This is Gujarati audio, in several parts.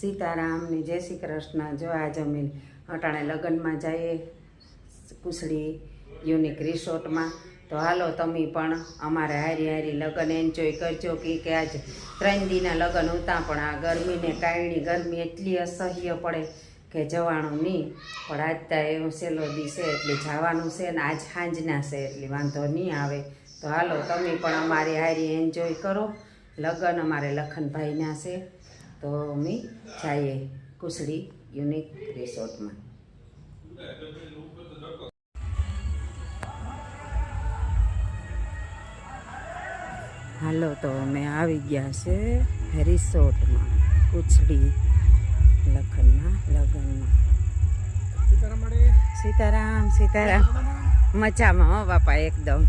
સીતારામ ને જય શ્રી કૃષ્ણ, જો આ જમીન અટાણે લગ્નમાં જઈએ કુસડી યુનિક રિસોર્ટમાં તો હાલો તમે પણ અમારે હારી હારી લગ્ન એન્જોય કરજો, કે કે આજ ત્રણ દીના લગ્ન હતા, પણ આ ગરમીને કારણી ગરમી એટલી અસહ્ય પડે કે જવાનું નહીં. પણ આજ તો એવો સહેલો દી છે, એટલે જવાનું છે ને આજ સાંજના છે, એટલે વાંધો નહીં આવે. તો હાલો તમે પણ અમારી હારી એન્જોય કરો. લગ્ન અમારે લખનભાઈના છે. તો અમે જઈએ કુસડી યુનિક રિસોર્ટમાં. હાલો તો અમે આવી ગયા છે રિસોર્ટમાં કુચડી લખનના લગ્નમાં. સીતારામ સીતારામ. મજામાં હો બાપા એકદમ.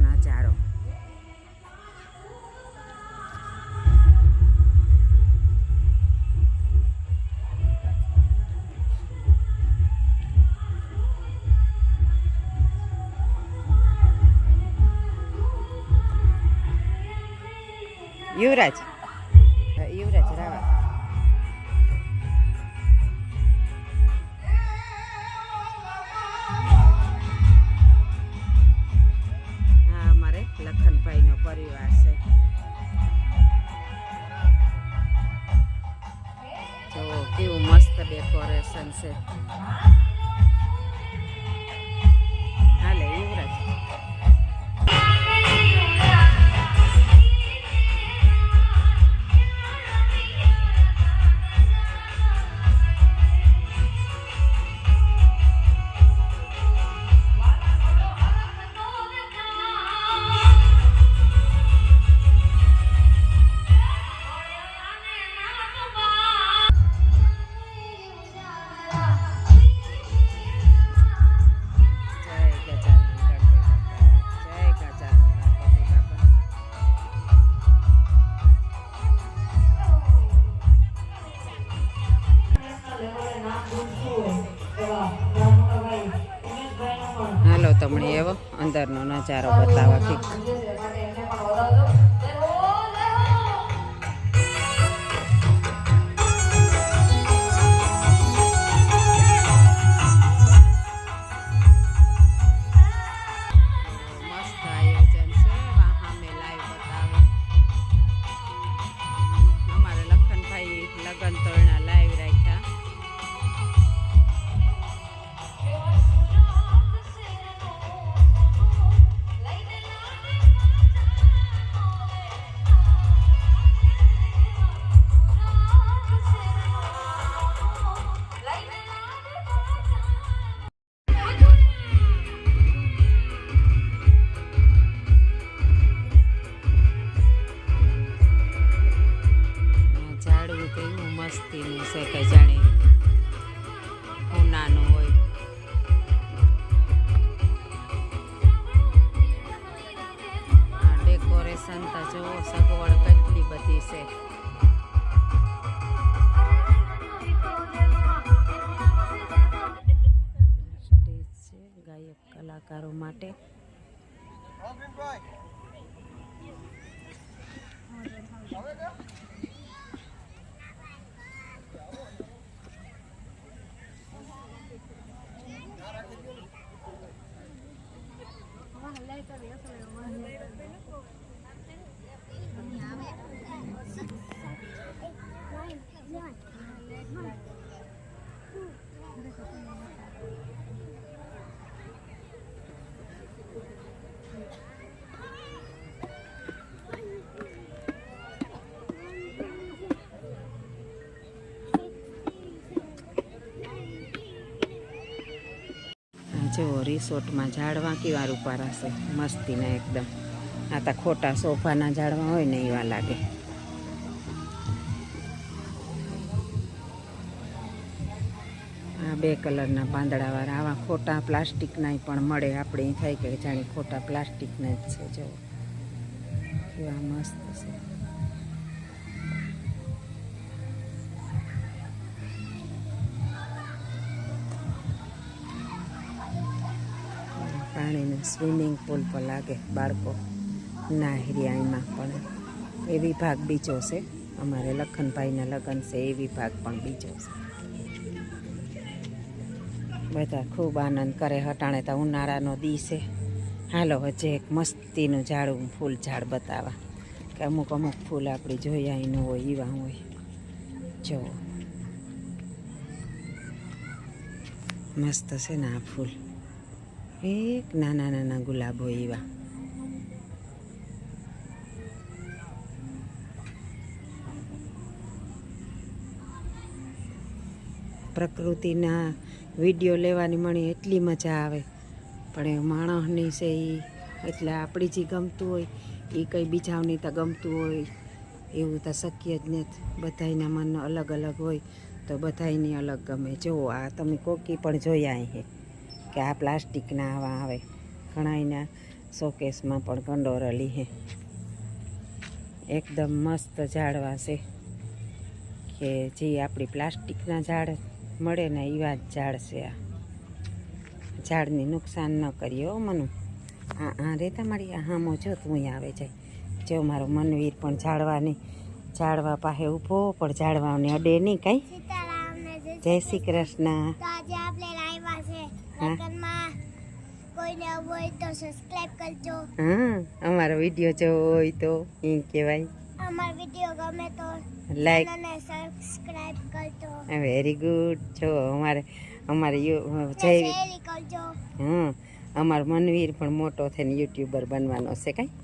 નજારો. યુવરાજ છે. નજારો બતાવવા ઠીક સ્ટેજ છે ગાયક કલાકારો માટે. આ જો રિસોર્ટમાં ઝાડવા કેવા રૂપા રહેશે? મસ્તીના એકદમ. આ તો ખોટા સોફાના ઝાડવા હોય ને એવા લાગે. આ બે કલરના પાંદડાવાળા આવા ખોટા પ્લાસ્ટિકના પણ મળે આપણે થાય કે જાણે ખોટા પ્લાસ્ટિકના જ છે જો કેવા મસ્ત છે. પાણીનું સ્વિમિંગ પુલ પર લાગે બાળકો. નાહરિયામાં પણ. એ વિભાગ બીજો છે. અમારે લખનભાઈના લગ્ન છે, એ વિભાગ પણ બીજો છે. બધા ખૂબ આનંદ કરે, હટાણે તો ઉનાળાનો દી છે. હાલો, હજે એક મસ્તીનું ઝાડું ફૂલ ઝાડ બતાવા. કે અમુક અમુક ફૂલ આપણે જોયા ન હોય એવા હોય. જો. મસ્ત છે ને આ ફૂલ. એક નાના નાના ગુલાબો એવા. પ્રકૃતિના વીડિયો લેવાની મને એટલી મજા આવે. પણ એ માણસની છે એ એટલે આપણી જે ગમતું હોય એ કંઈ બીજાઓની તો ગમતું હોય. એવું તો શક્ય જ નથી. બધાયના મન અલગ અલગ હોય, તો બધાયની અલગ ગમે. જો આ તમે કોકી પણ જોયા અહીં કે આ પ્લાસ્ટિકના આવા આવે. ઘણાયના શોકેસમાં પણ કંડોરલી હે. એકદમ મસ્ત ઝાડવા છે. કે જે આપણી પ્લાસ્ટિકના ઝાડ મળે ને એવા જ ઝાડ છે આ. ઝાડને નુકસાન ન કરીએ મનુ. હા હા રે તમારી આ હામો જો તું આવે છે જો મારો મનવીર પણ ઝાડવાની ઝાડવા પાસે ઊભો પણ ઝાડવાને અડે નહીં કાંઈ. જય શ્રી કૃષ્ણ. છે કોઈને આવવું હોય તો સબસ્ક્રાઇબ કરજો. હા અમારો વીડિયો જોવો હોય તો એ કહેવાય. અમારો વીડિયો ગમે તો લાઈક ચેનલને સબસ્ક્રાઇબ કરજો. વેરી ગુડ જો અમારે અમારે જય કરજો. હં અમારો મનવીર પણ મોટો થઈને યુટ્યુબર બનવાનો છે કાંઈ.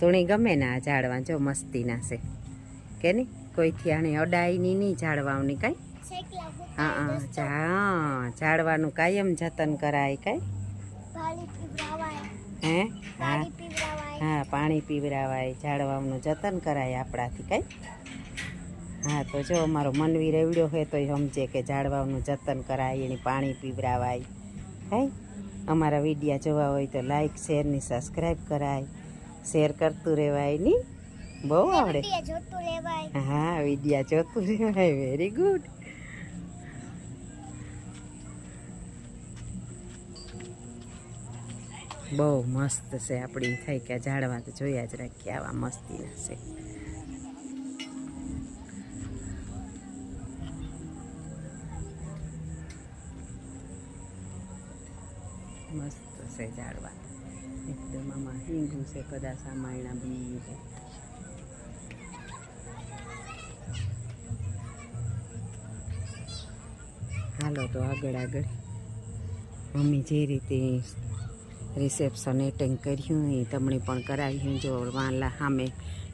તોણી ગમે ને આ ઝાડવા જો મસ્તીના છે. કે નહીં? કોઈથી આને અડાઈની નહીં ઝાડવાની કાંઈ. હા હા ઝા ઝાડવાનું કાયમ જતન કરાય કાંઈ? હે? હા. હા પાણી પીવડાવાય ઝાડવાનું જતન કરાય આપણાથી કાંઈ? હા તો જો અમારો મનવી રેવડ્યો હોય તો સમજે કે ઝાડવાનું જતન કરાય એની પાણી પીવડાવાય. કાંઈ? અમારા વિડીયા જોવા હોય તો લાઈક શેર ને સબસ્ક્રાઈબ કરાય. શેર કરતું રહેવાયની બહુ આવડે. હા વિડીયા જોતું રહેવાય. વેરી ગુડ બહુ મસ્ત છે આપણી થાય કે ઝાડવા તો જોયા જ રાખીએ આવા મસ્તીના છે. મસ્ત છે ઝાડવા. એકદમ આમાં હિંગું છે, કદાચ માયણા બી. હાલો તો આગળ આગળ. મમ્મી જે રીતે રિસેપ્શન એટેન્ડ કર્યું, એ તમને પણ કરાવ્યું. જો વાંલા સામે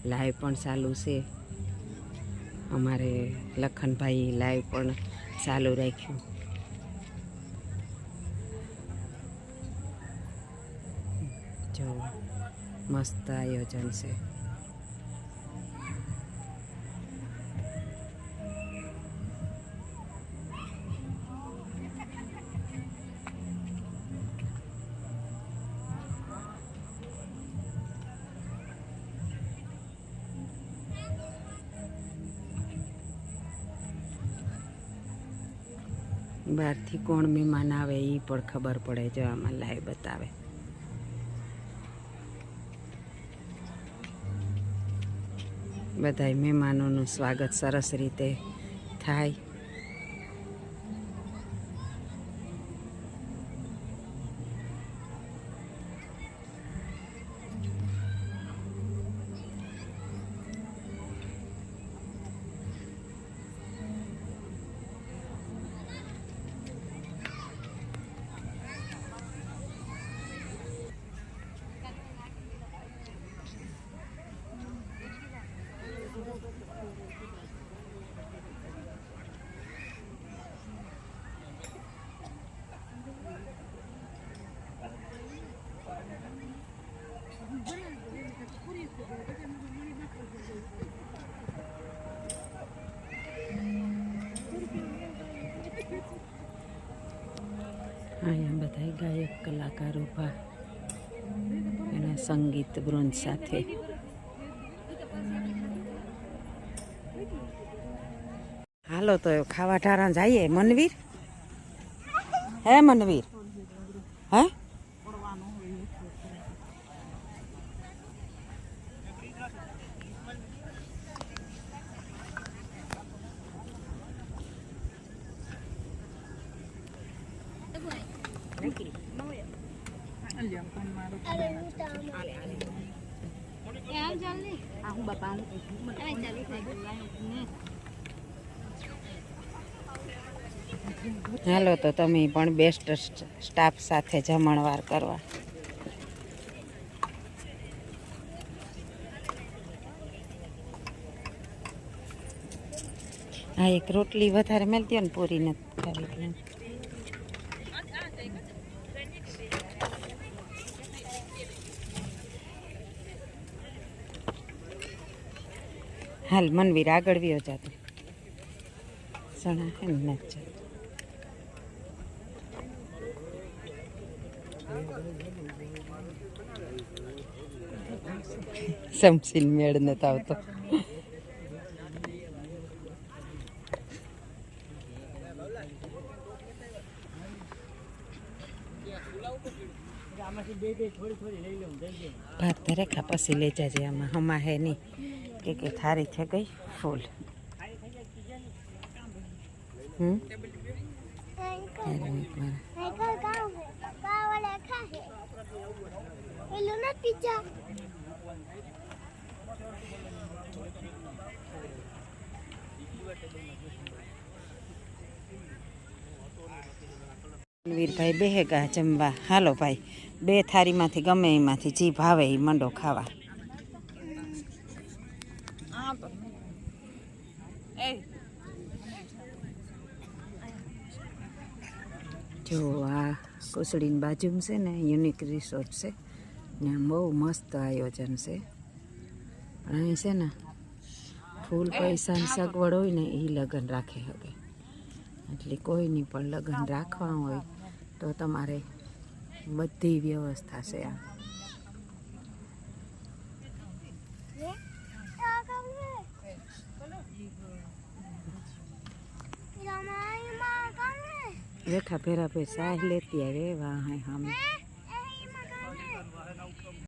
લાઈવ પણ ચાલુ છે. અમારે લખનભાઈ લાઈવ પણ ચાલુ રાખ્યું. જો મસ્ત આયોજન છે. બહારથી કોણ મહેમાન આવે એ પણ ખબર પડે જો આમાં લાઈવ બતાવે. બધાય મહેમાનોનું સ્વાગત સરસ રીતે થાય. બધા ગાયક, કલાકાર ઊભા એના સંગીત વૃંદ સાથે. હાલો તો ખાવા ઠારા જઈએ. મનવીર? હે મનવીર? હે? Good. હાલો, તો તમે પણ બેસ્ટ સ્ટાફ સાથે જમણવાર કરવા. હા, એક રોટલી વધારે મળતી હોય ને, પૂરી નથી ખાવી એટલે. હાલ મનવીર આગળ વ્યો સણા હે ને જતો. સમસીન મેળ નથી આવતો ભાત રેખા પછી લઈ જાજે આમાં. હમા હે નહીં. કે કે થારી થઈ ગઈ ફૂલ. વીરભાઈ બેહેગા જમવા. હાલો ભાઈ, બે થારીમાંથી ગમે એમાંથી જી ભાવે એ મંડો ખાવા. જો આ કોસડીની બાજુમાં છે ને યુનિક રિસોર્ટ છે ને બહુ મસ્ત આયોજન છે પણ અહીં છે ને ફૂલ પૈસાની સગવડ હોય ને એ લગ્ન રાખે હવે એટલે કોઈની પણ લગ્ન રાખવા હોય તો તમારે બધી વ્યવસ્થા છે આ કામ હે રેખા ફેરા પે સાહ લેતી આવે વાહ હે